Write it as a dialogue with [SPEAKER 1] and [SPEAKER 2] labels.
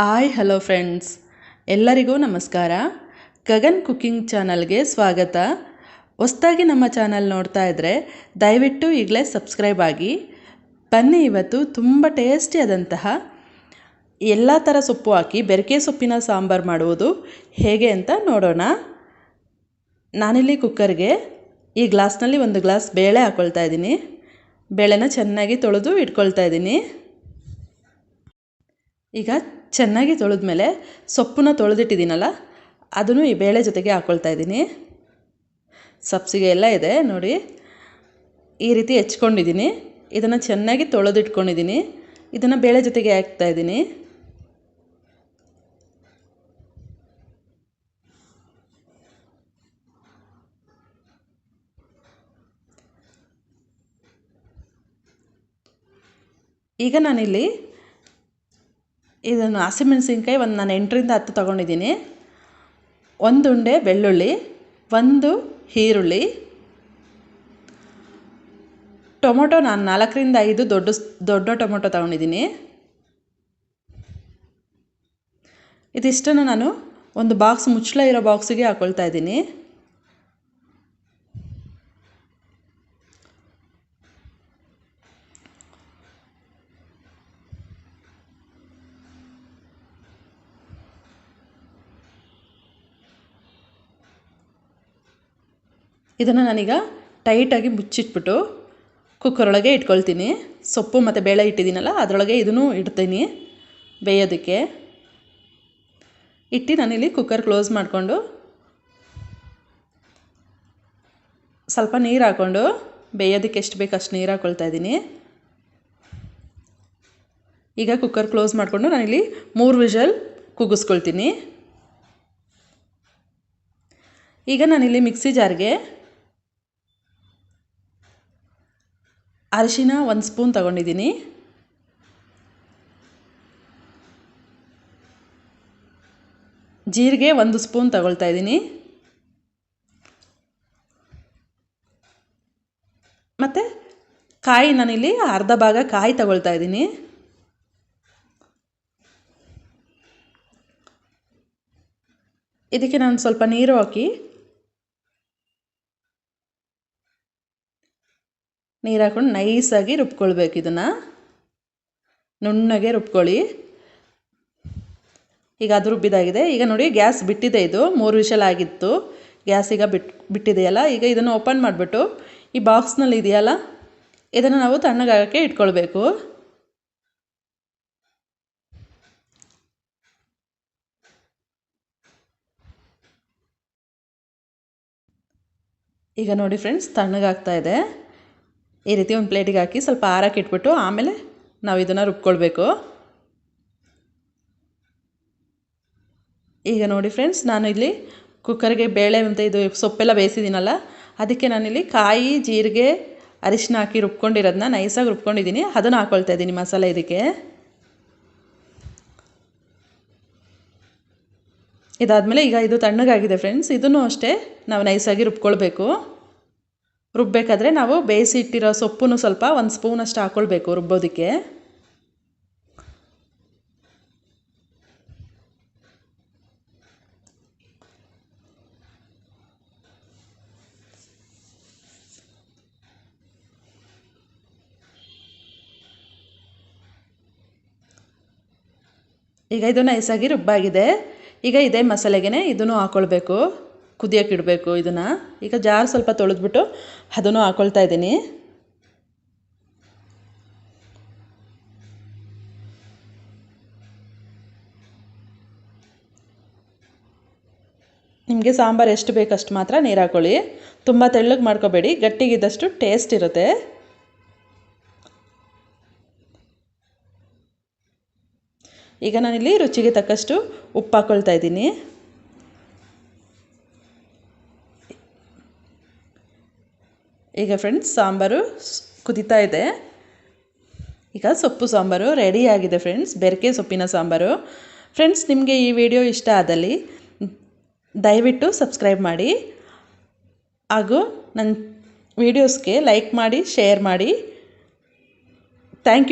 [SPEAKER 1] Hi hello friends ಎಲ್ಲರಿಗೂ ನಮಸ್ಕಾರ. Gagan cooking ಚಾನಲ್ಗೆ ಸ್ವಾಗತ. ಹೊಸ್ದಾಗಿ ನಮ್ಮ ಚಾನಲ್ ನೋಡ್ತಾ ಇದ್ದರೆ ದಯವಿಟ್ಟು ಈಗಲೇ ಸಬ್ಸ್ಕ್ರೈಬ್ ಆಗಿ. ಬನ್ನಿ ಇವತ್ತು ತುಂಬ ಟೇಸ್ಟಿಯಾದಂತಹ ಎಲ್ಲ ಥರ ಸೊಪ್ಪು ಹಾಕಿ ಬೆರಕೆ ಸೊಪ್ಪಿನ ಸಾಂಬಾರು ಮಾಡುವುದು ಹೇಗೆ ಅಂತ ನೋಡೋಣ. ನಾನಿಲ್ಲಿ ಕುಕ್ಕರ್ಗೆ ಈ ಗ್ಲಾಸ್ನಲ್ಲಿ ಒಂದು ಗ್ಲಾಸ್ ಬೇಳೆ ಹಾಕ್ಕೊಳ್ತಾ ಇದ್ದೀನಿ. ಬೇಳೆನ ಚೆನ್ನಾಗಿ ತೊಳೆದು ಇಟ್ಕೊಳ್ತಾ ಇದ್ದೀನಿ. ಈಗ ಚೆನ್ನಾಗಿ ತೊಳೆದ್ಮೇಲೆ ಸೊಪ್ಪನ್ನ ತೊಳೆದಿಟ್ಟಿದ್ದೀನಲ್ಲ, ಅದನ್ನು ಈ ಬೇಳೆ ಜೊತೆಗೆ ಹಾಕ್ಕೊಳ್ತಾ ಇದ್ದೀನಿ. ಸಬ್ಸಿಗೆ ಎಲ್ಲ ಇದೆ, ನೋಡಿ. ಈ ರೀತಿ ಹೆಚ್ಕೊಂಡಿದ್ದೀನಿ. ಇದನ್ನು ಚೆನ್ನಾಗಿ ತೊಳೆದಿಟ್ಕೊಂಡಿದ್ದೀನಿ. ಇದನ್ನು ಬೇಳೆ ಜೊತೆಗೆ ಹಾಕ್ತಾ ಇದ್ದೀನಿ. ಈಗ ನಾನಿಲ್ಲಿ ಇದನ್ನು ಹಸಿಮೆಣಸಿನ್ಕಾಯಿ ಒಂದು ನಾನು ಎಂಟರಿಂದ ಹತ್ತು ತೊಗೊಂಡಿದ್ದೀನಿ. ಒಂದು ಉಂಡೆ ಬೆಳ್ಳುಳ್ಳಿ, ಒಂದು ಈರುಳ್ಳಿ, ಟೊಮೊಟೊ ನಾನು ನಾಲ್ಕರಿಂದ ಐದು ದೊಡ್ಡ ದೊಡ್ಡ ಟೊಮೊಟೊ ತೊಗೊಂಡಿದ್ದೀನಿ. ಇದಿಷ್ಟನ್ನು ನಾನು ಒಂದು ಬಾಕ್ಸ್ ಮುಚ್ಚಳ ಇರೋ ಬಾಕ್ಸಿಗೆ ಹಾಕ್ಕೊಳ್ತಾ ಇದ್ದೀನಿ. ಇದನ್ನು ನಾನೀಗ ಟೈಟಾಗಿ ಮುಚ್ಚಿಟ್ಬಿಟ್ಟು ಕುಕ್ಕರೊಳಗೆ ಇಟ್ಕೊಳ್ತೀನಿ. ಸೊಪ್ಪು ಮತ್ತು ಬೇಳೆ ಇಟ್ಟಿದ್ದೀನಲ್ಲ, ಅದರೊಳಗೆ ಇದನ್ನು ಇಡ್ತೀನಿ ಬೇಯೋದಕ್ಕೆ. ಇಟ್ಟು ನಾನಿಲ್ಲಿ ಕುಕ್ಕರ್ ಕ್ಲೋಸ್ ಮಾಡಿಕೊಂಡು ಸ್ವಲ್ಪ ನೀರು ಹಾಕ್ಕೊಂಡು ಬೇಯೋದಕ್ಕೆ ಎಷ್ಟು ಬೇಕು ಅಷ್ಟು ನೀರು ಹಾಕ್ಕೊಳ್ತಾ ಇದ್ದೀನಿ. ಈಗ ಕುಕ್ಕರ್ ಕ್ಲೋಸ್ ಮಾಡಿಕೊಂಡು ನಾನಿಲ್ಲಿ ಮೂರು ವಿಷಲ್ ಕುಗ್ಗಿಸ್ಕೊಳ್ತೀನಿ. ಈಗ ನಾನಿಲ್ಲಿ ಮಿಕ್ಸಿ ಜಾರ್ಗೆ ಅರಿಶಿನ ಒಂದು ಸ್ಪೂನ್ ತಗೊಂಡಿದ್ದೀನಿ. ಜೀರಿಗೆ ಒಂದು ಸ್ಪೂನ್ ತಗೊಳ್ತಾ ಇದ್ದೀನಿ. ಮತ್ತು ಕಾಯಿ ನಾನಿಲ್ಲಿ ಅರ್ಧ ಭಾಗ ಕಾಯಿ ತಗೊಳ್ತಾ ಇದ್ದೀನಿ. ಇದಕ್ಕೆ ನಾನು ಸ್ವಲ್ಪ ನೀರು ಹಾಕಿ ನೀರು ಹಾಕ್ಕೊಂಡು ನೈಸಾಗಿ ರುಬ್ಕೊಳ್ಬೇಕು ಇದನ್ನು. ನುಣ್ಣಗೆ ರುಬ್ಕೊಳ್ಳಿ. ಈಗ ಅದು ರುಬ್ಬಿದಾಗಿದೆ. ಈಗ ನೋಡಿ, ಗ್ಯಾಸ್ ಬಿಟ್ಟಿದೆ ಇದು. ಮೂರು ವಿಷಲ್ ಆಗಿತ್ತು. ಗ್ಯಾಸ್ ಈಗ ಬಿಟ್, ಬಿಟ್ಟಿದೆಯಲ್ಲ? ಈಗ ಇದನ್ನು ಓಪನ್ ಮಾಡಿಬಿಟ್ಟು ಈ ಬಾಕ್ಸ್ನಲ್ಲಿ ಇದೆಯಲ್ಲ? ಇದನ್ನು ನಾವು ತಣ್ಣಗಾಗೋಕ್ಕೆ ಇಟ್ಕೊಳ್ಬೇಕು. ಈಗ ನೋಡಿ ಫ್ರೆಂಡ್ಸ್, ತಣ್ಣಗಾಗ್ತಾ ಇದೆ. ಈ ರೀತಿ ಒಂದು ಪ್ಲೇಟಿಗೆ ಹಾಕಿ ಸ್ವಲ್ಪ ಆರಕ್ಕೆ ಇಟ್ಬಿಟ್ಟು ಆಮೇಲೆ ನಾವು ಇದನ್ನು ರುಬ್ಕೊಳ್ಬೇಕು. ಈಗ ನೋಡಿ ಫ್ರೆಂಡ್ಸ್, ನಾನು ಇಲ್ಲಿ ಕುಕ್ಕರ್ಗೆ ಬೇಳೆ ಮತ್ತು ಇದು ಸೊಪ್ಪೆಲ್ಲ ಬೇಯಿಸಿದ್ದೀನಲ್ಲ, ಅದಕ್ಕೆ ನಾನಿಲ್ಲಿ ಕಾಯಿ, ಜೀರಿಗೆ, ಅರಿಶಿನ ಹಾಕಿ ರುಬ್ಕೊಂಡಿರೋದನ್ನ ನೈಸಾಗಿ ರುಬ್ಕೊಂಡಿದ್ದೀನಿ. ಅದನ್ನು ಹಾಕ್ಕೊಳ್ತಾ ಇದ್ದೀನಿ ಮಸಾಲೆ ಇದಕ್ಕೆ. ಇದಾದಮೇಲೆ ಈಗ ಇದು ತಣ್ಣಗಾಗಿದೆ ಫ್ರೆಂಡ್ಸ್, ಇದನ್ನು ಅಷ್ಟೇ ನಾವು ನೈಸಾಗಿ ರುಬ್ಕೊಳ್ಬೇಕು. ರುಬ್ಬಬೇಕಾದ್ರೆ ನಾವು ಬೇಯಿಸಿಟ್ಟಿರೋ ಸೊಪ್ಪನ್ನು ಸ್ವಲ್ಪ ಒಂದು ಸ್ಪೂನಷ್ಟು ಹಾಕ್ಕೊಳ್ಬೇಕು ರುಬ್ಬೋದಕ್ಕೆ. ಈಗ ಇದು ನೈಸಾಗಿ ರುಬ್ಬಾಗಿದೆ. ಈಗ ಇದೇ ಮಸಾಲೆಗೆ ಇದನ್ನು ಹಾಕ್ಕೊಳ್ಬೇಕು ಕುದಿಯೋಕೆ ಇಡಬೇಕು ಇದನ್ನು. ಈಗ ಜಾರ್ ಸ್ವಲ್ಪ ತೊಳೆದ್ಬಿಟ್ಟು ಅದನ್ನು ಹಾಕ್ಕೊಳ್ತಾ ಇದ್ದೀನಿ. ನಿಮಗೆ ಸಾಂಬಾರು ಎಷ್ಟು ಬೇಕಷ್ಟು ಮಾತ್ರ ನೀರು ಹಾಕ್ಕೊಳ್ಳಿ ತುಂಬ ತೆಳ್ಳಗೆ ಮಾಡ್ಕೋಬೇಡಿ. ಗಟ್ಟಿಗಿದ್ದಷ್ಟು ಟೇಸ್ಟ್ ಇರುತ್ತೆ. ಈಗ ನಾನಿಲ್ಲಿ ರುಚಿಗೆ ತಕ್ಕಷ್ಟು ಉಪ್ಪು ಹಾಕ್ಕೊಳ್ತಾ ಇದ್ದೀನಿ. ಈಗ ಫ್ರೆಂಡ್ಸ್ ಸಾಂಬಾರು ಕುದೀತಾ ಇದೆ. ಈಗ ಸೊಪ್ಪು ಸಾಂಬಾರು ರೆಡಿಯಾಗಿದೆ ಫ್ರೆಂಡ್ಸ್ ಬೆರಕೆ ಸೊಪ್ಪಿನ ಸಾಂಬಾರು. ಫ್ರೆಂಡ್ಸ್ ನಿಮಗೆ ಈ ವಿಡಿಯೋ ಇಷ್ಟ ಆದಲ್ಲಿ ದಯವಿಟ್ಟು ಸಬ್ಸ್ಕ್ರೈಬ್ ಮಾಡಿ. ಹಾಗೂ ನನ್ನ ವಿಡಿಯೋಸ್ಗೆ ಲೈಕ್ ಮಾಡಿ ಶೇರ್ ಮಾಡಿ. Thank you